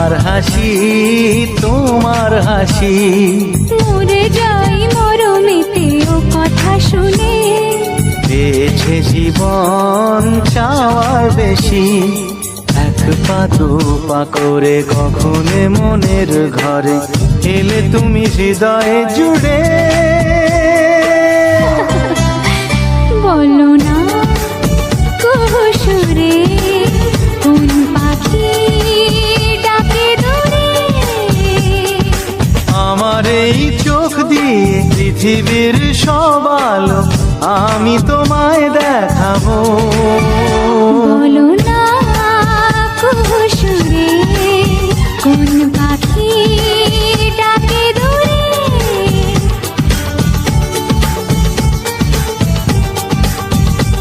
তোমার হাসি তোমার হাসি। মরে যাই মরমেতে ও কথা শুনে। পেয়েছে জীবন চাওয়ার বেশি। এক পা দু পা করে কখনে মনের ঘরে এলে তুমি হৃদয়ে জুড়ে। বলো না কুহুসুরে কোন এই চোখ দিয়ে পৃথিবীর সবালো আমি তো